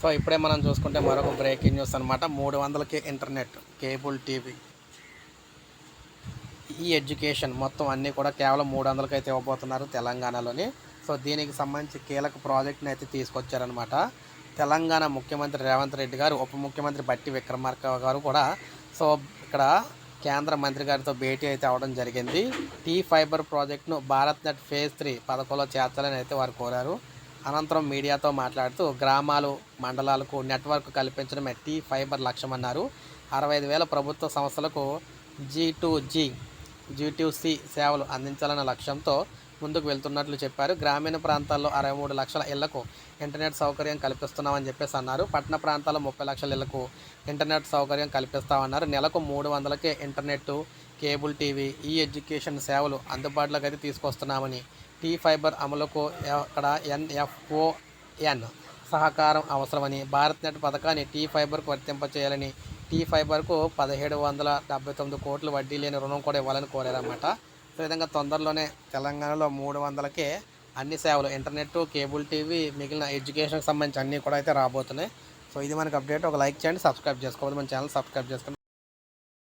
So ఇప్పుడే మనం చూసుకుంటే మరొక బ్రేకింగ్ న్యూస్ అనమాట మూడు వందలకి ఇంటర్నెట్ కేబుల్ టీవీ ఈ ఎడ్యుకేషన్ మొత్తం అన్నీ కూడా కేవలం మూడు వందలకి అయితే ఇవ్వబోతున్నారు తెలంగాణలోని. సో దీనికి సంబంధించి కీలక ప్రాజెక్ట్ని అయితే తీసుకొచ్చారనమాట తెలంగాణ ముఖ్యమంత్రి రేవంత్ రెడ్డి గారు ఉప ముఖ్యమంత్రి బట్టి విక్రమార్క గారు కూడా సో ఇక్కడ కేంద్ర మంత్రి గారితో భేటీ అయితే అవడం జరిగింది. టీ ఫైబర్ ప్రాజెక్ట్ను భారత్ నెట్ ఫేజ్ త్రీ పథకంలో చేర్చాలని అయితే వారు కోరారు. అనంతరం మీడియాతో మాట్లాడుతూ గ్రామాలు మండలాలకు నెట్వర్క్ కల్పించడమే టీ ఫైబర్ లక్ష్యమన్నారు. అరవై ఐదు వేల ప్రభుత్వ సంస్థలకు జీ టు జీ జీటీసీ సేవలు అందించాలన్న లక్ష్యంతో ముందుకు వెళ్తున్నట్లు చెప్పారు. గ్రామీణ ప్రాంతాల్లో అరవై మూడు లక్షల ఇళ్ళకు ఇంటర్నెట్ సౌకర్యం కల్పిస్తున్నామని చెప్పేసి అన్నారు. పట్టణ ప్రాంతాల్లో ముప్పై లక్షల ఇళ్ళకు ఇంటర్నెట్ సౌకర్యం కల్పిస్తామన్నారు. నెలకు మూడు వందలకే ఇంటర్నెట్ కేబుల్ టీవీ ఈ ఎడ్యుకేషన్ సేవలు అందుబాటులోకి అయితే తీసుకొస్తున్నామని టీ ఫైబర్ అమలుకు అక్కడ ఎన్ఎఫ్ఓఎన్ సహకారం అవసరమని భారత్ నెట్ పథకాన్ని టీ ఫైబర్కు వర్తింపచేయాలని టీ ఫైబర్కు పదిహేడు వందల డెబ్బై తొమ్మిది కోట్లు వడ్డీ లేని రుణం కూడా ఇవ్వాలని కోరారన్నమాట. ఈ విధంగా తొందరలోనే తెలంగాణలో మూడు వందలకే అన్ని సేవలు ఇంటర్నెట్ కేబుల్ టీవీ మిగిలిన ఎడ్యుకేషన్కి సంబంధించి అన్నీ కూడా అయితే రాబోతున్నాయి. సో ఇది మనకి అప్డేట్. ఒక లైక్ చేయండి సబ్స్క్రైబ్ చేసుకోవాలి మన ఛానల్ సబ్స్క్రైబ్ చేసుకోండి